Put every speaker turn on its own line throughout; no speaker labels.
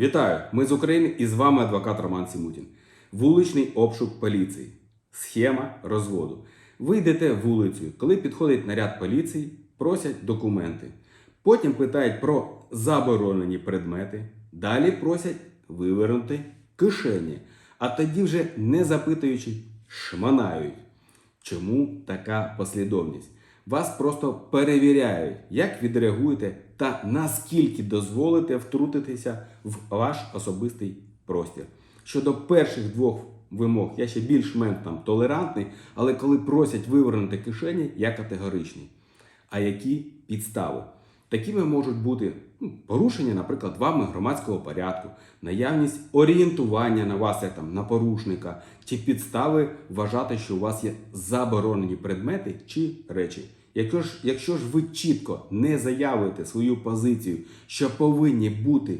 Вітаю! Ми з України і з вами адвокат Роман Сімутін. Вуличний обшук поліції. Схема розводу. Ви йдете вулицею, коли підходить наряд поліції, просять документи. Потім питають про заборонені предмети. Далі просять вивернути кишені. А тоді вже не запитуючи, шманають. Чому така послідовність? Вас просто перевіряють, як відреагуєте та наскільки дозволите втрутитися в ваш особистий простір. Щодо перших двох вимог, я ще більш-менш там толерантний, але коли просять вивернути кишені, я категоричний. А які підстави? Такими можуть бути ну, порушення, наприклад, вами громадського порядку, наявність орієнтування на вас як там на порушника, чи підстави вважати, що у вас є заборонені предмети чи речі. Якщо ж, якщо ж ви чітко не заявите свою позицію, що повинні бути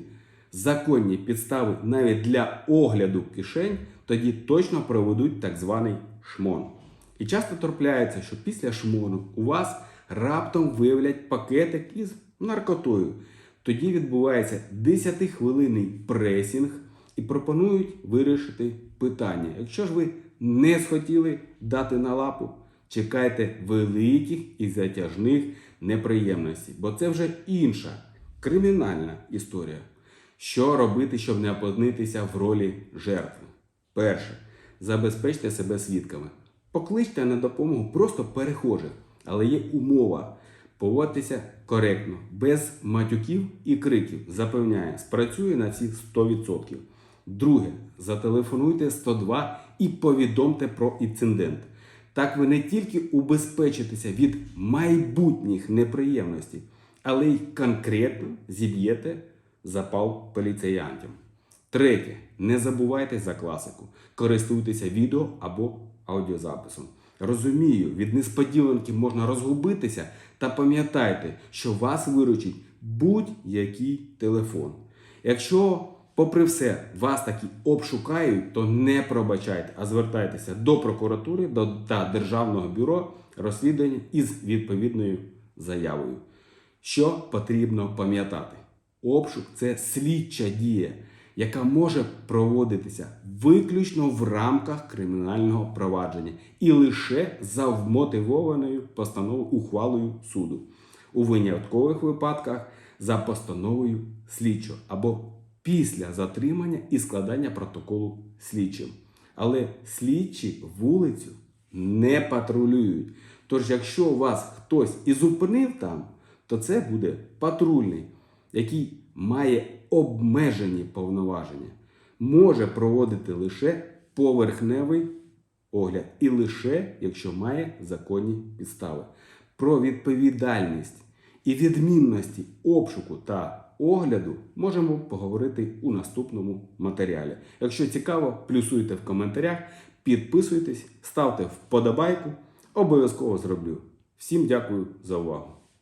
законні підстави навіть для огляду кишень, тоді точно проведуть так званий шмон. І часто трапляється, що після шмону у вас раптом виявлять пакетик із наркотою. Тоді відбувається 10-хвилинний пресінг і пропонують вирішити питання. Якщо ж ви не схотіли дати на лапу, чекайте великих і затяжних неприємностей, бо це вже інша кримінальна історія. Що робити, щоб не опинитися в ролі жертви? Перше, забезпечте себе свідками. Покличте на допомогу просто перехожих, але є умова. Поводьтеся коректно, без матюків і криків. Запевняє, спрацює на ці 100%. Друге, зателефонуйте 102 і повідомте про інцидент. Так ви не тільки убезпечитеся від майбутніх неприємностей, але й конкретно зіб'єте запал поліціянтів. Третє. Не забувайте за класику. Користуйтеся відео або аудіозаписом. Розумію, від несподіванки можна розгубитися, та пам'ятайте, що вас виручить будь-який телефон. Якщо, попри все, вас таки обшукають, то не пробачайте, а звертайтеся до прокуратури та Державного бюро розслідування із відповідною заявою. Що потрібно пам'ятати? Обшук це слідча дія, яка може проводитися виключно в рамках кримінального провадження і лише за вмотивованою постановою ухвалою суду. У виняткових випадках за постановою слідчого або після затримання і складання протоколу слідчим. Але слідчі вулицю не патрулюють. Тож, якщо вас хтось і зупинив там, то це буде патрульний, який має обмежені повноваження, може проводити лише поверхневий огляд і лише якщо має законні підстави. Про відповідальність і відмінності обшуку та огляду можемо поговорити у наступному матеріалі. Якщо цікаво, плюсуйте в коментарях, підписуйтесь, ставте вподобайку. Обов'язково зроблю. Всім дякую за увагу.